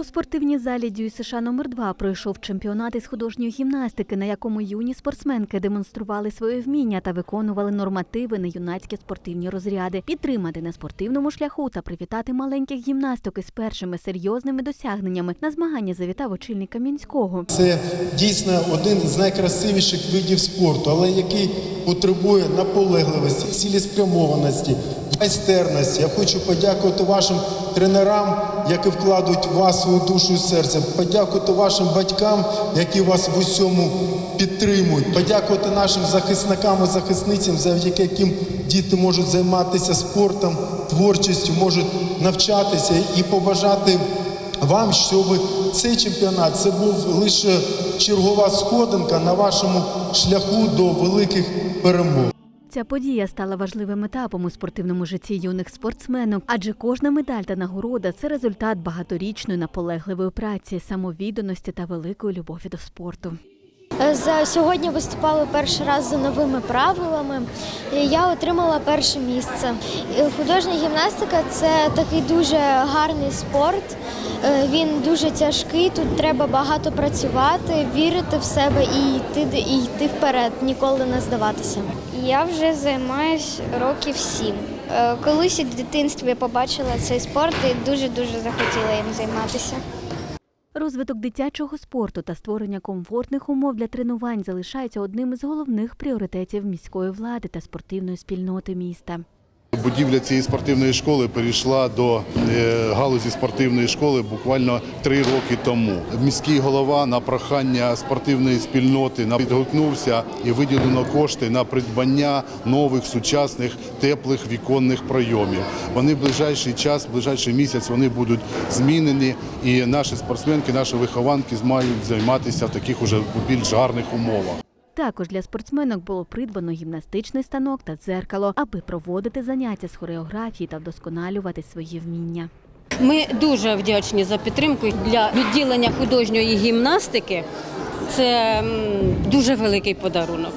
У спортивній залі Дюй США номер 2 пройшов чемпіонат із художньої гімнастики, на якому юні спортсменки демонстрували своє вміння та виконували нормативи на юнацькі спортивні розряди, підтримати на спортивному шляху та привітати маленьких гімнасток із першими серйозними досягненнями. На змагання завітав очільник Кам'янського. Це дійсно один з найкрасивіших видів спорту, але який потребує наполегливості, цілеспрямованості, майстерності. Я хочу подякувати вашим тренерам, які вкладуть в вас свою душу і серце. Подякувати вашим батькам, які вас в усьому підтримують. Подякувати нашим захисникам і захисницям, завдяки яким діти можуть займатися спортом, творчістю, можуть навчатися і побажати вам, щоб цей чемпіонат це був лише чергова сходинка на вашому шляху до великих перемог. Ця подія стала важливим етапом у спортивному житті юних спортсменок, адже кожна медаль та нагорода це результат багаторічної наполегливої праці, самовідданості та великої любові до спорту. За сьогодні виступали перший раз за новими правилами. Я отримала перше місце. Художня гімнастика це такий дуже гарний спорт. Е, Він дуже тяжкий. Тут треба багато працювати, вірити в себе і йти і йти вперед, ніколи не здаватися. Я вже займаюся років сім. Е, Колись у дитинстві побачила цей спорт і дуже дуже захотіла їм займатися. Розвиток дитячого спорту та створення комфортних умов для тренувань залишається одним із головних пріоритетів міської влади та спортивної спільноти міста. Будівля цієї спортивної школи перейшла до е, галузі спортивної школи буквально три роки тому. Міський голова на прохання спортивної спільноти підгукнувся і виділено кошти на придбання нових сучасних теплих віконних пройомів. Вони в ближайший час, в ближайший місяць вони будуть змінені, і наші спортсменки, наші вихованки змають займатися в таких уже більш гарних умовах. Також для спортсменок було придбано гімнастичний станок та дзеркало, аби проводити заняття з хореографії та вдосконалювати свої вміння. Ми дуже вдячні за підтримку для відділення художньої гімнастики. Це дуже великий подарунок.